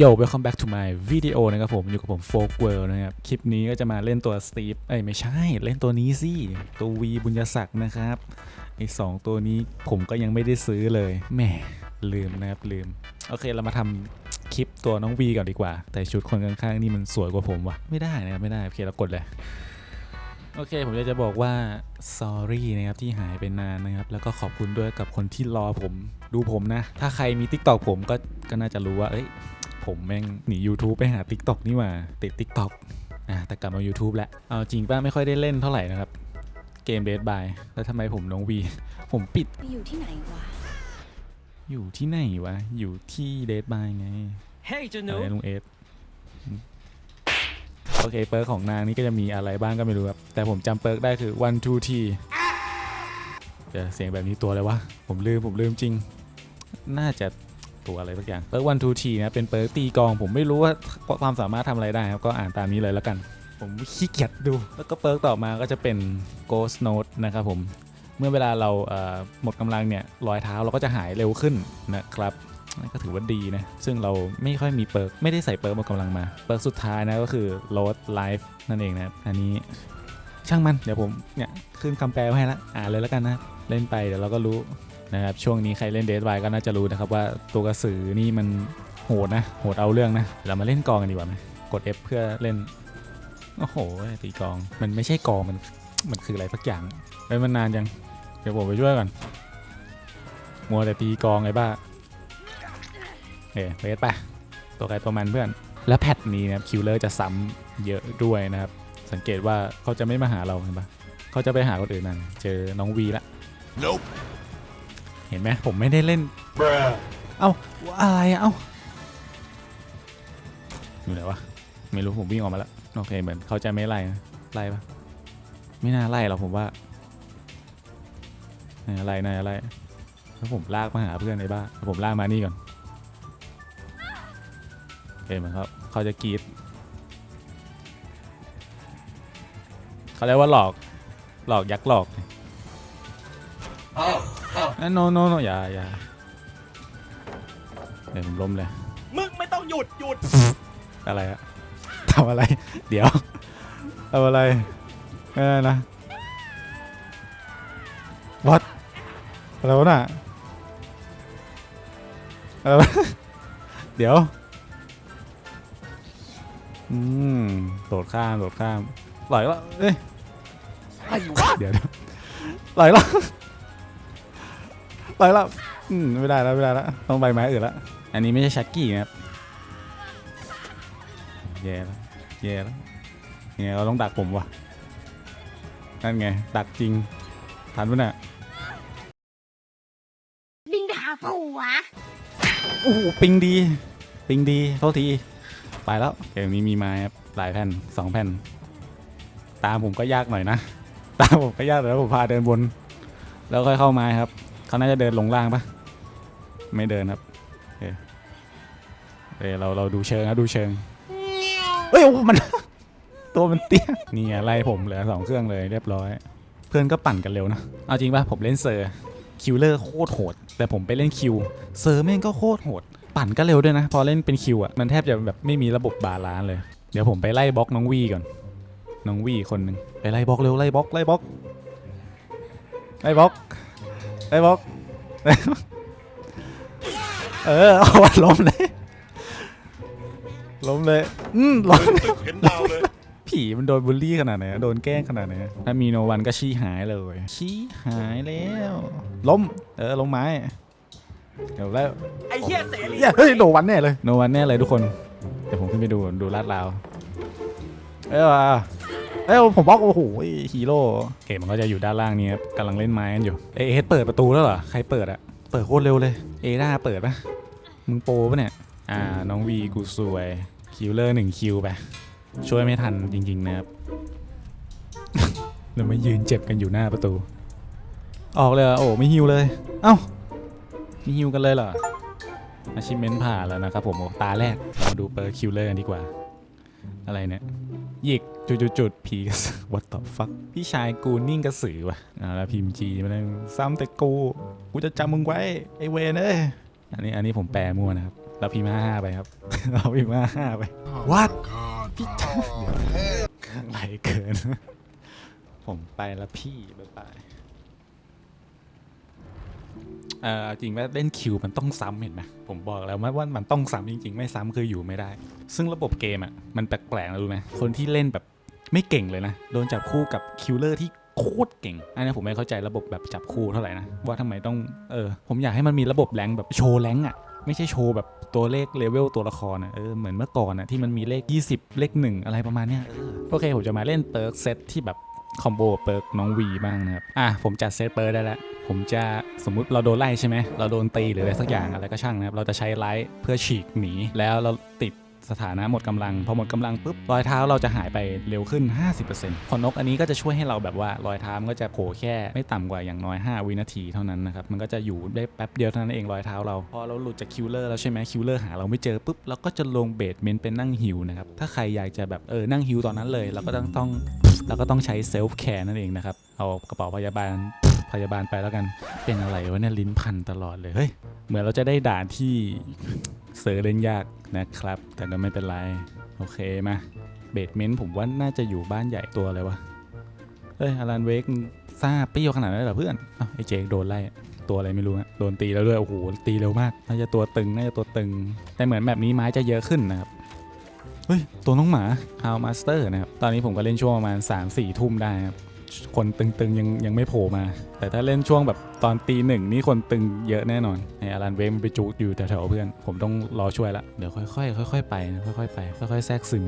Yo welcome back to my video นะครับผม อยู่กับผม Folk World นะครับ คลิปนี้ก็จะมาเล่นตัว Steve เอ้ย ไม่ใช่ เล่นตัวนี้สิ ตัว V บุญยศักดิ์นะครับ ไอ้สองตัวนี้ผมก็ยังไม่ได้ซื้อเลยแหมลืมนะครับ ลืม โอเคเรามาทำคลิปตัวน้อง V ก่อนดีกว่า แต่ชุดคนข้างๆนี่มันสวยกว่าผมว่ะ ไม่ได้นะครับ ไม่ได้ โอเคเรากดเลย โอเค ผมอยากจะบอกว่า sorry นะครับที่หายไปนานนะครับ แล้วก็ขอบคุณด้วยกับคนที่รอผม ดูผมนะ ถ้าใครมี TikTok ผมก็ ก็น่าจะรู้ว่า เอ้ย ผมแม่งหนี YouTube ไปหา TikTok นี่หว่าติด TikTok อะแต่กลับมา YouTube แล้วเอาจริงป้าไม่ค่อยได้เล่นเท่าไหร่นะครับ เกม Dead by แล้วทำไมผมน้องวี ผมปิด ไปอยู่ที่ไหนวะ อยู่ที่ไหนวะ อยู่ที่ Dead by ไง Hey เจ้าหอะนูไรลุงเอสอืมโอเค เปิร์กของนางนี่ก็จะมีอะไรบ้างก็ไม่รู้ครับ แต่ผมจำเปิร์กได้คือ one two t เดี๋ยวเสียงแบบนี้ตัวอะไรวะ ผมลืม ผมลืมจริง น่าจะ ตัวอะไรสักอย่างเปิร์ก one two t นะเป็นเปิร์กตีกอง ผมไม่รู้ว่าความสามารถทำอะไรได้ครับก็อ่านตามนี้เลยแล้วกัน ผมขี้เกียจดู แล้วก็เปิร์กต่อมาก็จะเป็น ghost note นะครับผมเมื่อเวลาเราหมดกำลังเนี่ยรอยเท้าเราก็จะหายเร็วขึ้นนะครับนั่นก็ถือว่าดีนะ ซึ่งเราไม่ค่อยมีเปิร์กไม่ได้ใส่เปิร์กหมดกำลังมา เปิร์กสุดท้ายนะก็คือ load life นั่นเองนะอันนี้ช่างมัน เดี๋ยวผมเนี่ยขึ้นคำแปลไว้ให้ละอ่านเลยแล้วกันนะ เล่นไปเดี๋ยวเราก็รู้ นะครับช่วงนี้ใครเล่นเดทไวก็น่าจะรู้นะครับว่าตัวกระสือนี่มันโหดนะโหดเอาเรื่องนะเรามาเล่นกองกันดีกว่าไหมกด F เพื่อเล่นโอ้โหตีกองมันไม่ใช่กองมันมันคืออะไรสักอย่างไปมันนานจังเดี๋ยวผมไปช่วยก่อนมัวแต่ตีกองไอ้บ้าเอ้เลสไปตัวใครตัวมันเพื่อน แล้วแพทนี้นะครับคิวเลอร์จะซ้ำเยอะด้วยนะครับ สังเกตว่าเขาจะไม่มาหาเราเห็นปะเขาจะไปหาคนอื่นนั่นเจอน้องวีละ Nope เห็นไหมผมไม่ได้เล่น Bruh เอ้าอะไรอะเอ้าอยู่ไหนวะไม่รู้ผมวิ่งออกมาแล้วโอเคเหมือนเขาจะไม่ไล่นะไล่ปะไม่น่าไล่หรอกผมว่าน่าจะไล่น่าจะไล่แล้วผมลากมาหาเพื่อนในบ้านแล้วผมลากมานี่ก่อนโอเคเหมือนเขาเขาจะกรีดเขาเรียกว่าหลอกหลอกยักษ์หลอก นั่นโนโนโนอย่าอย่าเดี๋ยวผมล้มเลย มึงไม่ต้องหยุดหยุดอะไรอะทำอะไร เดี๋ยวทำอะไรเออนะ what อะไรวะน่ะอะไรวะ เดี๋ยว อืม โดดข้าม โดดข้ามไหลละเอ้ย อะไรวะเดี๋ยวเดี๋ยวไหลละ ไหลละอืมไม่ได้แล้วไม่ได้แล้วต้องใบไม้อื่นละอันนี้ไม่ใช่ชักกี้นะครับแย่แล้วแย่แล้วยังไงเราต้องดักผมวะนั่นไง ดักจริงทันปะเนี่ยบินไปหาผัวโอ้โหปิงดี ปิงดีโทษทีไปแล้วเกมนี้มีไม้ครับหลายแผ่นสองแผ่น ตามผมก็ยากหน่อยนะ ตามผมก็ยากแต่ว่าผมพาเดินบน แล้วค่อยเข้าไม้ครับ เขาน่าจะเดินลงล่างปะไม่เดินครับโอเคโอเคเราเราดูเชิงนะดูเชิงเฮ้ยโอ้โหมัน ตัวมันเตี้ยนี่ไงไล่ผมเหลือสองเครื่องเลยเรียบร้อย เพื่อนก็ปั่นกันเร็วนะเอาจริงป่ะผมเล่นเซอร์คิวเลอร์โคตรโหด แต่ผมไปเล่นคิวเซอร์แม่งก็โคตรโหด ปั่นก็เร็วด้วยนะ พอเล่นเป็นคิวอะมันแทบจะแบบไม่มีระบบบาลานซ์เลย เดี๋ยวผมไปไล่บล็อกน้องวีก่อนน้องวีคนหนึ่งไปไล่บล็อกเร็วไล่บล็อกไล่บล็อกไล่บล็อก ไล่บล็อกไล่บล็อกเออเอาวัดล้มเลย ล้มเลย อืมล้มเห็นดาวเลย ผีมันโดนบูลลี่ขนาดไหนอะโดนแกล้งขนาดไหนอะถ้ามีโนวันก็ชี้หายเลย ชี้หายแล้ว ล้ม เออล้มไม้ เดี๋ยวแล้ว ไอ้เหี้ยเสรีเหี้ยเฮ้ยโนวันแน่เลย โนวันแน่เลยทุกคน เดี๋ยวผมขึ้นไปดูดูลาดราว เอ้ยว่ะ เอ้ยผมบล็อกโอ้โหฮีโร่เกมมันก็จะอยู่ด้านล่างนี้ครับกำลังเล่นไม้กันอยู่เอะเฮดเปิดประตูแล้วเหรอใครเปิดอะเปิดโคตรเร็วเลยเอด้าเปิดปะมึงโปรปะเนี่ยอ่าน้องวีกูสวยคิวเลอร์หนึ่งคิวไปช่วยไม่ทันจริงๆนะครับเรามายืนเจ็บกันอยู่หน้าประตู ออกเลยเหรอโอ้ไม่ฮิวเลย เอ้าไม่ฮิวกันเลยเหรออาชิเมนผ่านแล้วนะครับผมโอ้ตาแรกเรามาดูเปอร์คิวเลอร์กันดีกว่า อะไรเนี่ย หยิกจุดจุดจุดๆๆผีกระสือ what the fuck พี่ชายกูนิ่งกระสือว่ะอ่าแล้วพิมพ์จีมาเลยซ้ำแต่กู กูจะจำมึงไว้ ไอเวนเอ้ยอันนี้อันนี้ผมแปลมั่วนะครับเราพิมพ์ห้าห้าไปครับ เราพิมพ์ห้าห้าไปวัดพี่ไหลเกิน ผมไปแล้วพี่บ๊ายบาย เออจริงว่าเล่นคิวมันต้องซ้ำเห็นไหมผมบอกแล้วว่ามันต้องซ้ำจริง ๆ ไม่ซ้ำคืออยู่ไม่ได้ ซึ่งระบบเกมอะมันแปลกๆนะรู้ไหมคนที่เล่นแบบไม่เก่งเลยนะโดนจับคู่กับคิวเลอร์ที่โคตรเก่ง อันนี้ผมไม่เข้าใจระบบแบบจับคู่เท่าไหร่นะ ว่าทำไมต้อง เออ ผมอยากให้มันมีระบบแรงแบบโชว์แรงอะ ไม่ใช่โชว์แบบตัวเลขเลเวลตัวละครนะเออ เหมือนเมื่อก่อนนะที่มันมีเลข 20 เลข 1 อะไรประมาณเนี้ยโอเค ผมจะมาเล่นเปิร์กเซตที่แบบ คอมโบเปิร์กน้องวีบ้างนะครับ อะผมจัดเซตเปิร์กได้แล้ว ผมจะสมมุติเราโดนไล่ใช่ไหม เราโดนตีหรืออะไรสักอย่างอะไรก็ช่างนะครับ เราจะใช้ไลท์เพื่อฉีกหนี แล้วเราติดสถานะหมดกำลัง พอหมดกำลังปุ๊บรอยเท้าเราจะหายไปเร็วขึ้น 50%ขนนกอันนี้ก็จะช่วยให้เราแบบว่ารอยเท้ามันก็จะโผล่แค่ไม่ต่ำกว่าอย่างน้อย 5 วินาทีเท่านั้นนะครับ มันก็จะอยู่ได้แป๊บเดียวเท่านั้นเองรอยเท้าเรา พอเราหลุดจากคิวเลอร์แล้วใช่ไหมคิวเลอร์หาเราไม่เจอปุ๊บเราก็จะลงเบสเมนต์เป็นนั่งฮิวนะครับ ถ้าใครอยากจะแบบเออนั่งฮิวตอนนั้นเลยเราก็ต้องต้อง เราก็ต้องใช้เซลฟ์แคร์นั่นเองนะครับ เอากระเป๋าพยาบาลพยาบาลไปแล้วกัน เป็นอะไรวะเนี่ยลิ้นพันตลอดเลย เฮ้ย เหมือนเราจะได้ด่านที่เซอร์เล่นยากนะครับ แต่ก็ไม่เป็นไร โอเคมาเบดเมนต์ผมว่าน่าจะอยู่บ้านใหญ่ตัวอะไรวะเฮ้ยอารันเวกซาเปรี้ยวขนาดนั้นเหรอเพื่อนอ้าไอเจคโดนไล่ตัวอะไรไม่รู้ฮะโดนตีแล้วด้วย โอ้โห ตีเร็วมาก น่าจะตัวตึง น่าจะตัวตึง แต่เหมือนแบบนี้ไม้จะเยอะขึ้นนะครับ เฮ้ย ตัวน้องหมาฮาวมาสเตอร์นะครับ ตอนนี้ผมก็เล่นช่วงประมาณ 3-4 ทุ่มได้ครับ คนตึงๆยังยังไม่โผล่มา แต่ถ้าเล่นช่วงแบบตอนตีหนึ่งนี่คนตึงเยอะแน่นอนไออารันเวมไปจูดอยู่แถวๆเพื่อน ผมต้องรอช่วยละ เดี๋ยวค่อยๆค่อยๆไปนะค่อยๆไปค่อยๆแทรกซึม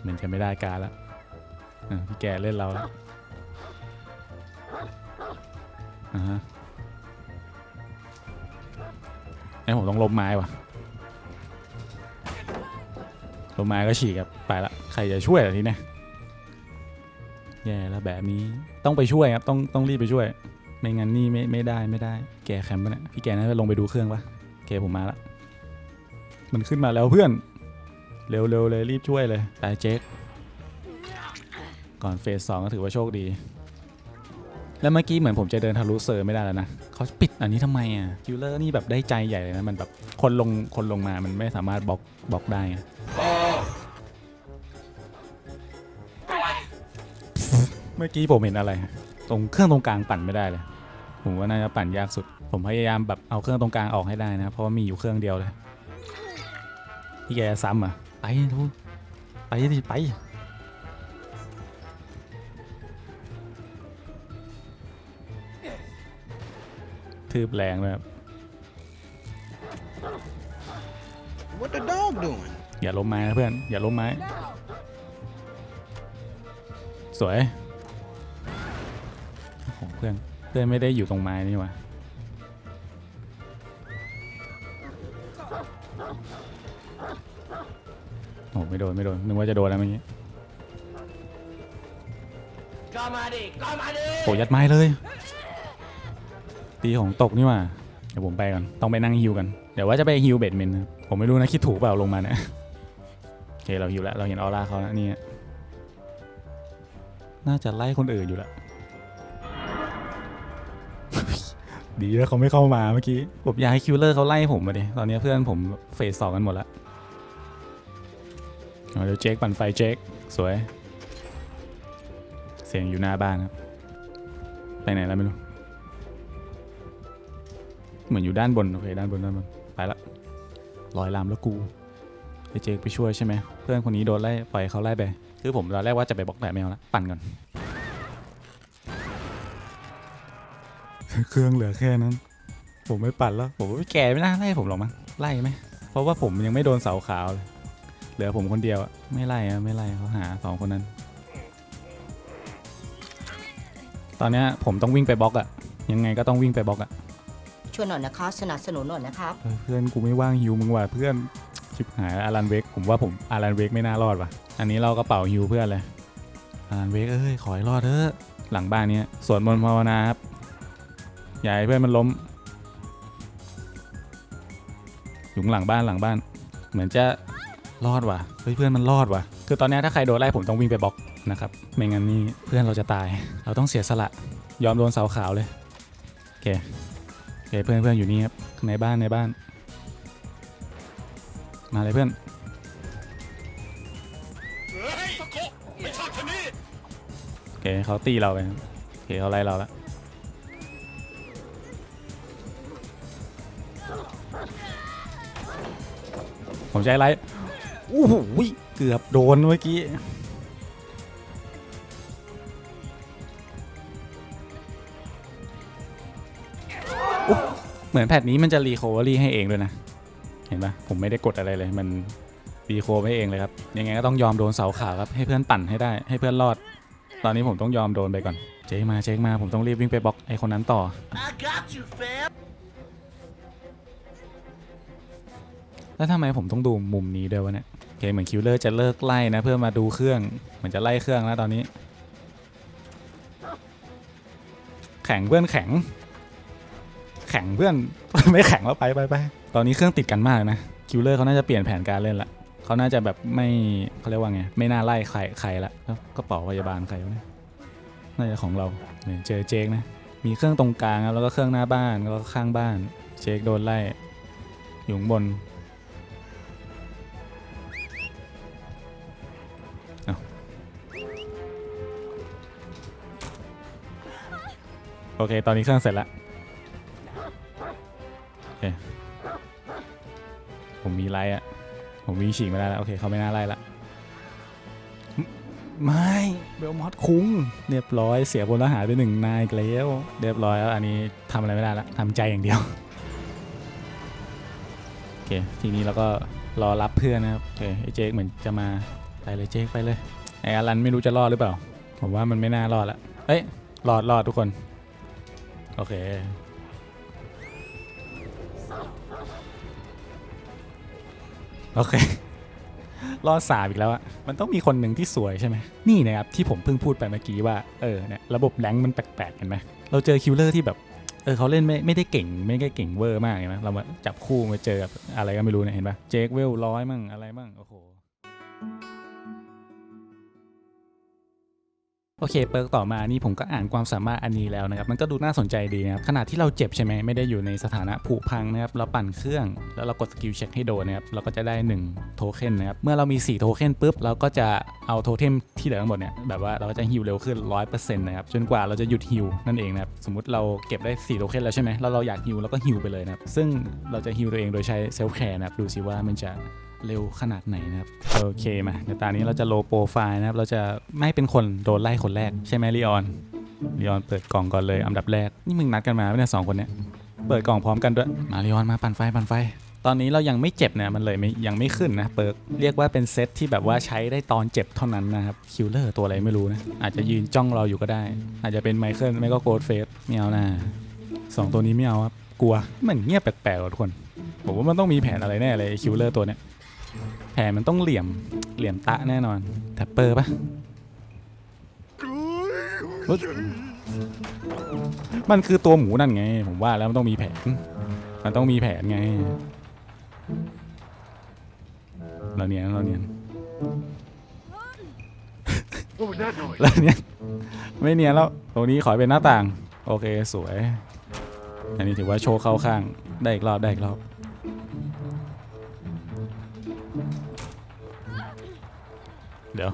เหมือนจะไม่ได้การละพี่แกเล่นเราแล้วอ่าฮะไอ้ผมต้องลบไม้ว่ะ ลบไม้ก็ฉีกครับไปละใครจะช่วยล่ะทีเนี้ยแย่แล้วแบบนี้ต้องไปช่วยครับต้องต้องรีบไปช่วย ไม่งั้นนี่ไม่ไม่ได้ไม่ได้ แกแคมป์ปะเนี่ยพี่แกน่าจะลงไปดูเครื่องปะโอเคผมมาละมันขึ้นมาแล้วเพื่อน เร็วเร็วเลยรีบช่วยเลยตายเจ๊กก่อนเฟสสองก็ถือว่าโชคดี แล้วเมื่อกี้เหมือนผมจะเดินทะลุเซอร์ไม่ได้แล้วนะเขาปิดอันนี้ทำไมอะคิวเลอร์นี่แบบได้ใจใหญ่เลยนะมันแบบคนลงคนลงมามันไม่สามารถบล็อกบล็อกได้ มื่อกี้ผมเห็นอะไร ตรงเครื่องตรงกลางปั่นไม่ได้เลย ผมว่าน่าจะปั่นยากสุด ผมพยายามแบบเอาเครื่องตรงกลางออกให้ได้นะ เพราะว่ามีอยู่เครื่องเดียวเลยพี่แกซ้ำอะ ไปทุกไปดิไป ทืบแรงเลยครับ What the dog doing? อย่าล้มไม้นะเพื่อน อย่าล้มไม้ สวยโอ้โห เพื่อนเพื่อนไม่ได้อยู่ตรงไม้นี่หว่าโอ้โหไม่โดนไม่โดนนึกว่าจะโดนแล้วเมื่อกี้ก็มาดิก็มาดิโอ้ยัดไม้เลย ตีของตกนี่หว่าเดี๋ยวผมไปก่อนต้องไปนั่งฮิวกันเดี๋ยวว่าจะไปฮิวเบดเมนนะครับผมไม่รู้นะคิดถูกเปล่าลงมาเนี่ยโอเคเราฮิวแล้วเราเห็นออร่าเขาแล้วนี่น่าจะไล่คนอื่นอยู่แล้ว ดีแล้วเขาไม่เข้ามาเมื่อกี้ ผมอยากให้คิวเลอร์เขาไล่ผมมาดิ ตอนนี้เพื่อนผมเฟสสองกันหมดแล้วเดี๋ยวเจคปั่นไฟเจคสวย เสียงอยู่หน้าบ้านครับ ไปไหนแล้วไม่รู้ เหมือนอยู่ด้านบน โอเค ด้านบนด้านบน ไปละลอยลามแล้วกูไอเจคไปช่วยใช่ไหม เพื่อนคนนี้โดนไล่ปล่อยเขาไล่ไป คือผมตอนแรกว่าจะไปบล็อกแต่ไม่เอาละปั่นก่อน เครื่องเหลือแค่นั้น ผมไม่ปั่นแล้ว ผมว่าพี่แกไม่น่าไล่ผมหรอกมั้งไล่ไหมเพราะว่าผมยังไม่โดนเสาขาวเลยเหลือผมคนเดียวอะไม่ไล่อะไม่ไล่เขาหาสองคนนั้น ตอนเนี้ยผมต้องวิ่งไปบล็อกอะยังไงก็ต้องวิ่งไปบล็อกอะช่วยหน่อยนะคะสนับสนุนหน่อยนะครับเออเพื่อนกูไม่ว่างฮิวมึงว่ะเพื่อนชิบหายอารันเวกผมว่าผมอารันเวกไม่น่ารอดว่ะอันนี้เรากระเป๋าฮิวเพื่อนเลยอารันเวกเอ้ยขอให้รอดเถอะหลังบ้านเนี้ยสวดมนต์ภาวนาครับ อย่าให้เพื่อนมันล้มอยู่ข้างหลังบ้านหลังบ้าน เหมือนจะรอดว่ะเฮ้ยเพื่อนมันรอดว่ะ คือตอนเนี้ยถ้าใครโดนไล่ผมต้องวิ่งไปบล็อกนะครับ ไม่งั้นนี่เพื่อนเราจะตาย เราต้องเสียสละ ยอมโดนเสาขาวเลยโอเคโอเคเพื่อนเพื่อนอยู่นี่ครับในบ้านในบ้าน มาเลยเพื่อนโอเคเขาตีเราไปครับโอเคเขาไล่เราแล้ว ผมใช้ไลท์โอ้โหเกือบโดนเมื่อกี้อุ๊ยเหมือนแพทนี้มันจะรีโคเวอรี่ให้เองด้วยนะ เห็นปะผมไม่ได้กดอะไรเลยมันรีโคให้เองเลยครับ ยังไงก็ต้องยอมโดนเสาขาวครับ ให้เพื่อนปั่นให้ได้ ให้เพื่อนรอด ตอนนี้ผมต้องยอมโดนไปก่อน เจ๊มาเจ๊มาผมต้องรีบวิ่งไปบล็อกไอ้คนนั้นต่อ I got you fam แล้วทำไมผมต้องดูมุมนี้ด้วยวะเนี่ยโอเคเหมือนคิวเลอร์จะเลิกไล่นะเพื่อมาดูเครื่องเหมือนจะไล่เครื่องแล้วตอนนี้ แข็งเพื่อนแข็ง แข็งเพื่อน ไม่แข็งแล้วไปไปไปตอนนี้เครื่องติดกันมากนะคิวเลอร์เขาน่าจะเปลี่ยนแผนการเล่นละเขาน่าจะแบบไม่เขาเรียกว่าไงไม่น่าไล่ใครใครละแล้วกระเป๋าพยาบาลใครวะเนี่ยน่าจะของเราเนี่ยเจอเจกนะมีเครื่องตรงกลางแล้วก็เครื่องหน้าบ้านแล้วก็ข้างบ้าน เจกโดนไล่อยู่บน โอเค ตอนนี้เครื่องเสร็จแล้วโอเคผมมีไล่อะผมวิ่งฉีกไม่ได้แล้ว โอเคเขาไม่น่าไล่ละไม่เบลมอสคุ้งเรียบร้อยเสียพลทหารไปหนึ่งนายอีกแล้วเรียบร้อยแล้วอันนี้ทำอะไรไม่ได้ละทำใจอย่างเดียวโอเคทีนี้เราก็รอรับเพื่อนนะครับโอเคไอ้เจคเหมือนจะมาไปเลยเจคไปเลยไอ้อารันไม่รู้จะรอดหรือเปล่า ผมว่ามันไม่น่ารอดละเอ้ยรอดรอดทุกคน โอเค โอเค รอดสามอีกแล้วอะมันต้องมีคนหนึ่งที่สวยใช่ไหม นี่นะครับที่ผมเพิ่งพูดไปเมื่อกี้ว่า เออเนี่ยระบบแรงมันแปลกๆเห็นไหม เราเจอคิลเลอร์ที่แบบ เออเขาเล่นไม่ไม่ได้เก่งไม่ได้เก่งเวอร์มากเห็นไหมเรามาจับคู่มาเจอกับอะไรก็ไม่รู้เนี่ยเห็นปะเจคเวลร้อยมั่งอะไรมั่งโอ้โห โอเคเปิร์กต่อมานี่ผมก็อ่านความสามารถอันนี้แล้วนะครับมันก็ดูน่าสนใจดีนะครับขณะที่เราเจ็บใช่ไหมไม่ได้อยู่ในสถานะผุพังนะครับเราปั่นเครื่อง แล้วเรากดสกิลเช็คให้โดนนะครับเราก็จะได้ 1 โทเค็นนะครับเมื่อเรามี 4 โทเค็นปุ๊บเราก็จะเอาโทเทมที่เหลือทั้งหมดเนี่ยแบบว่าเราก็จะฮิวเร็วขึ้น 100%นะครับจนกว่าเราจะหยุดฮิวนั่นเองนะครับสมมติเราเก็บได้ 4 โทเค็นแล้วใช่ไหมแล้วเราอยากฮิวเราก็ฮิวไปเลยนะครับซึ่งเราจะฮิวตัวเองโดยใช้เซลฟ์แคร์นะครับดูสิว่ามันจะเร็วขนาดไหนนะครับ โอเคมาเดี๋ยวตอนนี้เราจะโลโปรไฟล์นะครับ เราจะไม่เป็นคนโดนไล่คนแรกใช่ไหมลีออนลีออนเปิดกล่องก่อนเลยอันดับแรก นี่มึงนัดกันมาเนี่ยสองคนเนี้ยเปิดกล่องพร้อมกันด้วย มาลีออนมาปั่นไฟปั่นไฟ ตอนนี้เรายังไม่เจ็บเนี่ยมันเลยยังไม่ขึ้นนะเปิร์กเรียกว่าเป็นเซตที่แบบว่าใช้ได้ตอนเจ็บเท่านั้นนะครับคิลเลอร์ตัวอะไรไม่รู้นะอาจจะยืนจ้องเราอยู่ก็ได้ อาจจะเป็นไมเคิลไม่ก็โกดเฟสไม่เอานะสองตัวนี้ไม่เอาครับกลัวมันเงียบแปลกๆทุกคนผมว่ามันต้องมีแผนอะไรแน่เลยคิลเลอร์ตัวเนี้ย แผนมันต้องเหลี่ยมเหลี่ยมตะแน่นอนแท็ปเปอร์ปะเฮ้ยมันคือตัวหมูนั่นไง ผมว่าแล้วมันต้องมีแผน มันต้องมีแผนไง เราเนียนเราเนียนเราเนียนไม่เนียนแล้ว ตรงนี้ขอให้เป็นหน้าต่าง โอเคสวย อันนี้ถือว่าโชว์เข้าข้าง ได้อีกรอบได้อีกรอบ เดี๋ยว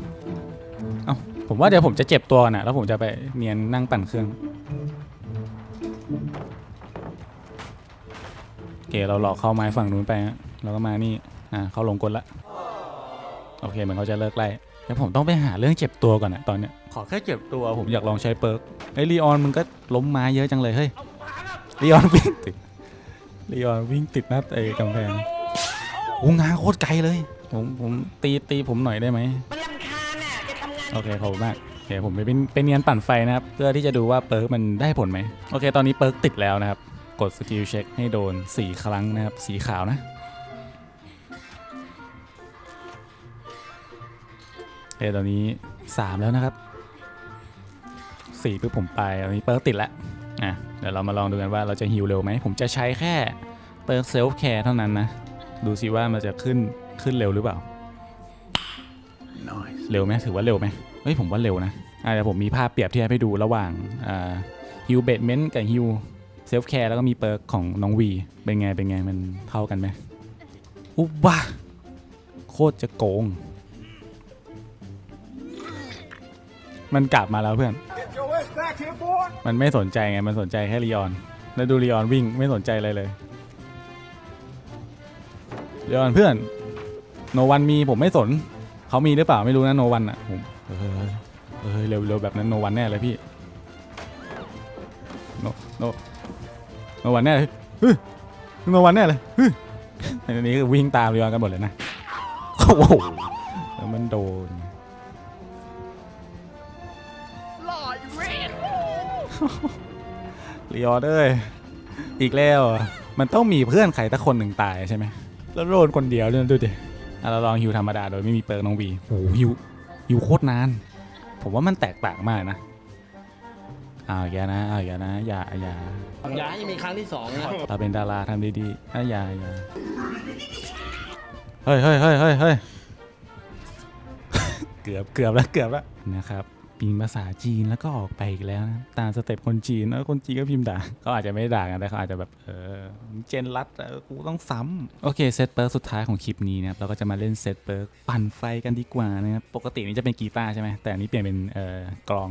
เอ้า ผมว่าเดี๋ยวผมจะเจ็บตัวก่อนนะแล้วผมจะไปเนียนนั่งปั่นเครื่อง โอเค เราหลอกเข้าไม้ฝั่งนู้นไปฮะแล้วก็มานี่ อ่า เขาหลงกลละ โอเค เหมือนเขาจะเลิกไล่เดี๋ยวผมต้องไปหาเรื่องเจ็บตัวก่อนนะตอนเนี้ย ขอแค่เจ็บตัวผมอยากลองใช้เปิร์กไอ้ลีออนมึงก็ล้มไม้เยอะจังเลยเฮ้ยลีออนวิ่งติดลีออนวิ่งติดหน้าไอ้กำแพงโอ้งานโคตรไกลเลย ผมผมตีตีผมหน่อยได้ไหม โอเคขอบคุณมากโอเคผมไปเป็นไปเนียนปั่นไฟนะครับ เพื่อที่จะดูว่าเปิร์กมันได้ผลไหมโอเค ตอนนี้เปิร์กติดแล้วนะครับ กดสกิลเช็คให้โดน 4 ครั้งนะครับ สีขาวนะโอเคตอนนี้ 3 แล้วนะครับ4ปุ๊บผมไปตอนนี้เปิร์กติดแล้วอะเดี๋ยวเรามาลองดูกันว่าเราจะฮิวเร็วไหม ผมจะใช้แค่เปิร์กเซลฟ์แคร์เท่านั้นนะ ดูสิว่ามันจะขึ้นขึ้นเร็วหรือเปล่า เร็วไหมถือว่าเร็วไหมเฮ้ยผมว่าเร็วนะอะเดี๋ยวผมมีภาพเปรียบเทียบให้ดูระหว่างฮิวเบดเมนต์กับฮิวเซลฟ์แคร์แล้วก็มีเปิร์กของน้องวี เป็นไงเป็นไงมันเท่ากันไหมอุ๊บว่ะตรจะโกง มันกลับมาแล้วเพื่อน มันไม่สนใจไง มันสนใจแค่ลีออน แล้วดูลีออนวิ่งไม่สนใจอะไรเลยลีออนเพื่อน โนวันมีผมไม่สน เขามีหรือเปล่าไม่รู้นะโนวันอะผมเออเออเร็วเร็วแบบนั้นโนวันแน่เลยพี่โนโนโนวันแน่เลยเฮ้ยโนวันแน่เลยเฮ้ยอันนี้คือวิ่งตามลีออนกันหมดเลยนะโอ้โหแล้วมันโดนลีออนเอ้ยอีกแล้ว มันต้องมีเพื่อนใครสักคนหนึ่งตายใช่ไหม แล้วโดนคนเดียวเนี่ยดูดิ อะเราลองฮิวธรรมดาโดยไม่มีเปิร์กน้องวีโอ้โหฮิวฮิวโคตรนาน ผมว่ามันแตกต่างมากนะอ้าวอย่านะอ้าวอย่านะอย่าอย่าอย่าให้มีครั้งที่สองนะเราเป็นดาราทำดีๆอะอย่าอย่าเฮ้ยเฮ้ยเฮ้ยเฮ้ยเฮ้ย เกือบเกือบแล้วเกือบแล้วนะครับ พิมพ์ภาษาจีนแล้วก็ออกไปอีกแล้วนะตามสเต็ปคนจีนแล้วคนจีนก็พิมพ์ด่าเขาอาจจะไม่ด่ากันแต่เขาอาจจะแบบเออเจนรัดกูต้องซ้ำโอเคเซตเปิร์กสุดท้ายของคลิปนี้นะครับเราก็จะมาเล่นเซตเปิร์กปั่นไฟกันดีกว่านะครับปกตินี้จะเป็นกีตาร์ใช่ไหมแต่อันนี้เปลี่ยนเป็นเอ่อกลอง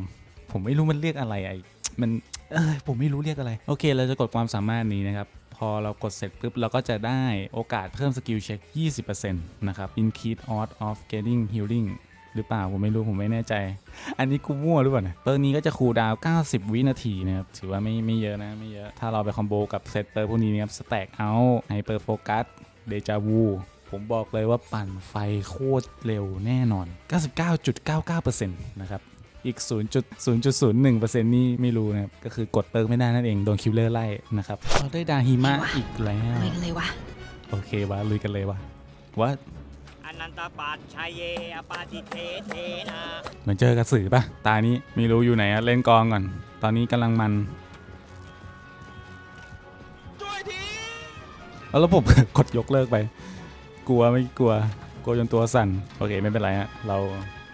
ผมไม่รู้มันเรียกอะไรไอ้มันเออผมไม่รู้เรียกอะไร โอเค เราจะกดความสามารถนี้นะครับ พอเรากดเสร็จปุ๊บ เราก็จะได้โอกาสเพิ่มสกิลเช็ค 20%นะครับ increase odds of getting healing หรือเปล่าผมไม่รู้ผมไม่แน่ใจ อันนี้กูมั่วหรือเปล่าเนี่ยเปิร์กนี้ก็จะคูลดาวน์90 วินาทีนะครับถือว่าไม่ไม่เยอะนะไม่เยอะ ถ้าเราไปคอมโบกับเซตเปิร์กพวกนี้นะครับ stack out hyper focus deja vu ผมบอกเลยว่าปั่นไฟโคตรเร็วแน่นอน 99.99%นะครับอีก 0.0.01%นี่ไม่รู้นะครับ ก็คือกดเปิร์กไม่ได้นั่นเอง โดนคิวเลอร์ไล่นะครับเราได้ดาฮิมะอีกแล้วอะไรกันเลยวะ โอเควะลุยกันเลยวะว่า อนันตปัจชัยเยอปาติเทเทนาเหมือนเจอกระสือปะตานี้ไม่รู้อยู่ไหนอะเล่นกองก่อน ตอนนี้กำลังมันเอาแล้วผมกดยกเลิกไป กลัวไม่กลัว กลัวจนตัวสั่น โอเคไม่เป็นไรฮะเรา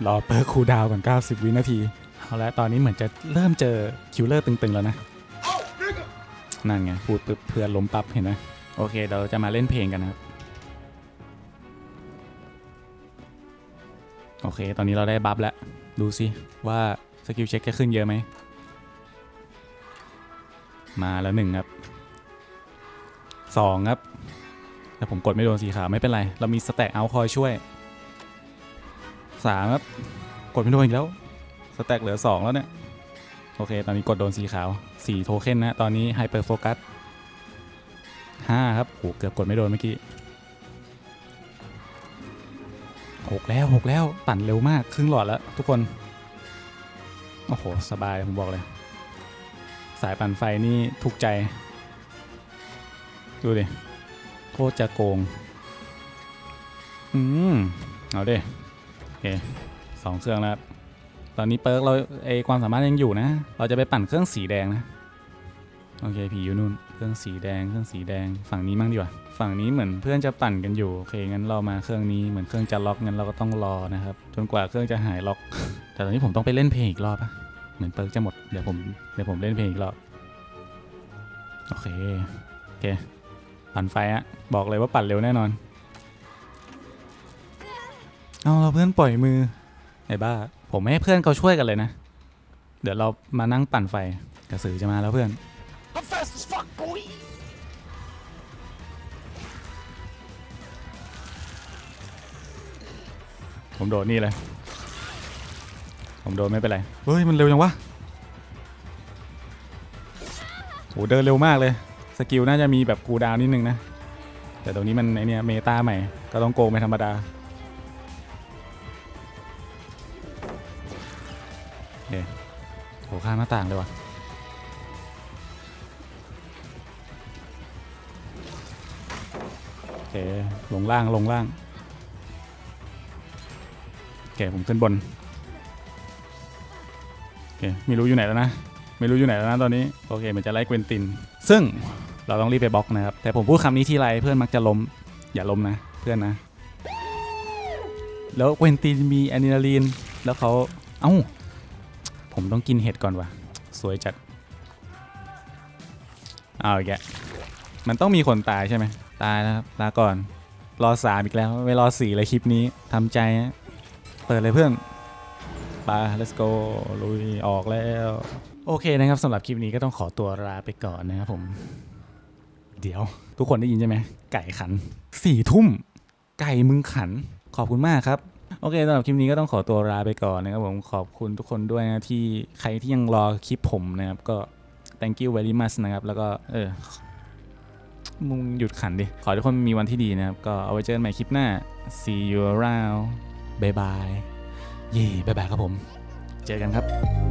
รอเปิร์คูลดาวน์ก่อน 90 วินาที เอาละตอนนี้เหมือนจะเริ่มเจอคิวเลอร์ตึงๆ แล้วนะ นั่นไงพูดปุ๊บเพื่อนล้มปั๊บเห็นไหมโอเคเดี๋ยวเราจะมาเล่นเพลงกันนะครับ โอเค ตอนนี้เราได้บัฟแล้ว ดูสิว่าสกิลเช็คจะขึ้นเยอะไหม มาแล้วหนึ่งครับสองครับ แต่ผมกดไม่โดนสีขาวไม่เป็นไร เรามีสแต็กเอาคอยช่วยสามครับ กดไม่โดนอีกแล้ว สแต็กเหลือสองแล้วเนี่ย โอเค ตอนนี้กดโดนสีขาวสี่โทเค็นนะ ตอนนี้ไฮเปอร์โฟกัสห้าครับโหเกือบกดไม่โดนเมื่อกี้ หกแล้วหกแล้วปั่นเร็วมากครึ่งหลอดแล้วทุกคน โอ้โห สบายผมบอกเลย สายปั่นไฟนี่ถูกใจ ดูดิ โคตรจะโกง อืม เอาดิโอเคสองเครื่องแล้วตอนนี้เปิร์กเราไอความสามารถยังอยู่นะ เราจะไปปั่นเครื่องสีแดงนะ โอเคผีอยู่นู่น เครื่องสีแดง เครื่องสีแดง ฝั่งนี้มั่งดีกว่า ฝั่งนี้เหมือนเพื่อนจะปั่นกันอยู่ โอเค งั้นเรามาเครื่องนี้ เหมือนเครื่องจะล็อก งั้นเราก็ต้องรอนะครับ จนกว่าเครื่องจะหายล็อก แต่ตอนนี้ผมต้องไปเล่นเพลงอีกรอบอะเหมือนเปิร์กจะหมด เดี๋ยวผม เดี๋ยวผมเล่นเพลงอีกรอบ โอเค โอเค ปั่นไฟอะบอกเลยว่าปั่นเร็วแน่นอน เอาเราเพื่อนปล่อยมือ ไอ้บ้า ผมไม่ให้เพื่อนเขาช่วยกันเลยนะ เดี๋ยวเรามานั่งปั่นไฟ กระสือจะมาแล้วเพื่อน ผมโดดนี่เลย ผมโดดไม่เป็นไร เฮ้ย มันเร็วจังวะโหเดินเร็วมากเลย สกิลน่าจะมีแบบคูลดาวน์นิดนึงนะ แต่ตรงนี้มันไอเนี้ยเมตาใหม่ ก็ต้องโกงเป็นธรรมดาโอเคโหข้ามหน้าต่างเลยว่ะ เคลงล่างลงล่างโอเคผมขึ้นบนโอเคไม่รู้อยู่ไหนแล้วนะไม่รู้อยู่ไหนแล้วนะตอนนี้โอเคมันจะไล่เกวนติน ซึ่งเราต้องรีบไปบล็อกนะครับ แต่ผมพูดคำนี้ทีไรเพื่อนมักจะล้มอย่าล้มนะเพื่อนนะ แล้วเกวนตินมีอะดรีนาลีนแล้วเขาเอ้าผมต้องกินเห็ดก่อนวะสวยจัดเอาอีกแกะมันต้องมีคนตายใช่ไหม ตายนะครับลาก่อน รอสามอีกแล้วไม่รอสี่เลยคลิปนี้ทำใจฮะเปิดเลยเพื่อนไป let's go ลุยออกแล้ว โอเคนะครับสำหรับคลิปนี้ก็ต้องขอตัวลาไปก่อนนะครับผม เดี๋ยว ทุกคนได้ยินใช่ไหมไก่ขันสี่ทุ่ม ไก่มึงขัน ขอบคุณมากครับโอเคสำหรับคลิปนี้ก็ต้องขอตัวลาไปก่อนนะครับผมขอบคุณทุกคนด้วยนะที่ใครที่ยังรอคลิปผมนะครับก็ thank you very much นะครับแล้วก็เออ มึงหยุดขันดิ ขอให้ทุกคนมีวันที่ดีนะครับ ก็เอาไว้เจอกันใหม่คลิปหน้า see you around bye bye เย่บายบายครับผม เจอกันครับ